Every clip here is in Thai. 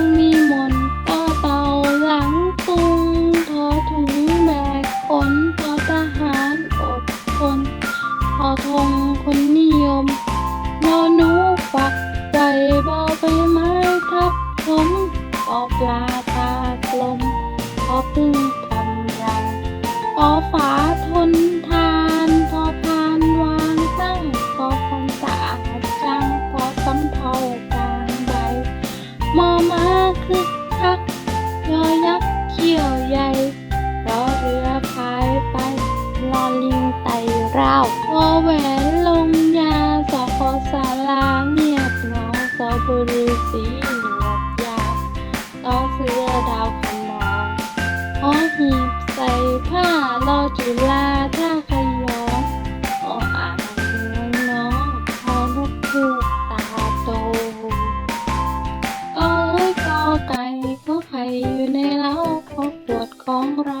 ต้องมีมนต่เป่าหลังตุงทอถุงแบกขนทอทหารอดทนทอทงคนนิยมนอนูฝักใจบาไปไม้ทับทมต่อปลา แหวนลงยาสอคอสาลาเงียบน้องสอบุรีสีหนวบยาต้องเสือดาวคำมองหอหีบใส่ผ้ารอจุฬาท่าขยอนอออ่างน้องพอนกพูกตาโตก็เลยกอไก่ก็ไข่อยู่ในเล้าขอปวดของเรา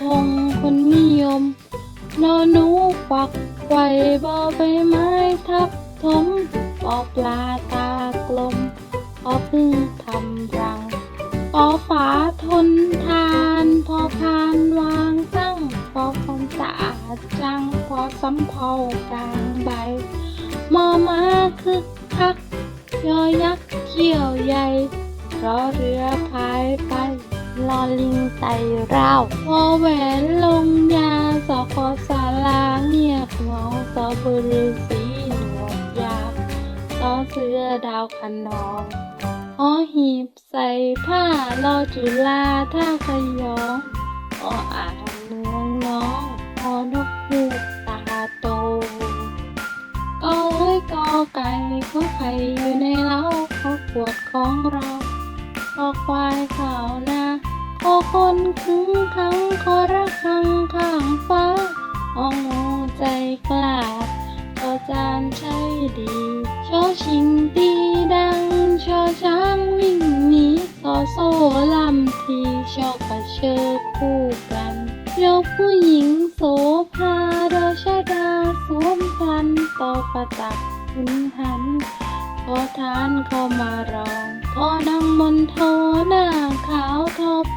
ทอธงคนนิยมนอหนูควักไขว่บอใบไม้ทับถมปอปลาตากลมพอพึ่งทำรังปอฝาทนทานพอพานวางตั้งพอความสะอาดจังพอสำเภากลางใบ มอมาคึกคัก ยอยักษ์เขี้ยวใหญ่เพรอเรือพายไป ลอลิงไต่ราวพอแหวนลงยาสอคอสาลาเงียบเหงาสอบฤาษีหนวดยาวสอเสือดาวคันนองหอหีบใส่ผ้ารอจุฬาท่าขยองออ่างเมืองน้องพอนกฮูกตาโตก็เลยกอไก่ก็ไข่อยู่ในเล้าเขาปวดของเราคอควา คอคนขึงขังคอระคังข้างฟ้าองูใจกล้าชอจานใช่ดีชอชิงตีดังชอช้างวิ่งหนีซอโซ่ลำทีชอกระเชอคู่กันยกผู้หญิงโสภาราชดาสวมกันต่อประตักขุนหันพอทานเข้ามารองทอนังมนโทหน้าขาว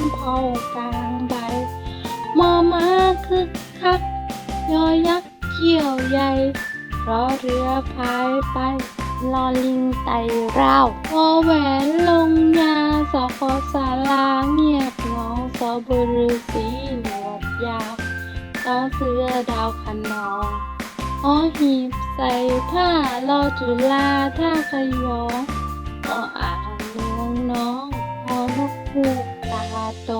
ำเภากลางใบมอมาคึกคัก ยอยักษ์เขี้ยวใหญ่รอเรือพายไปลอลิงไต่ราววอแหวนลงยาสอคอสาลาเงียบเหงสอบฤาษีหนวดยาวสอเสือดาวคันนองหอหีบใส่ผ้ารอจุฬาท่าขยองออ่างเมืองน้องพอนกพูก ตาโต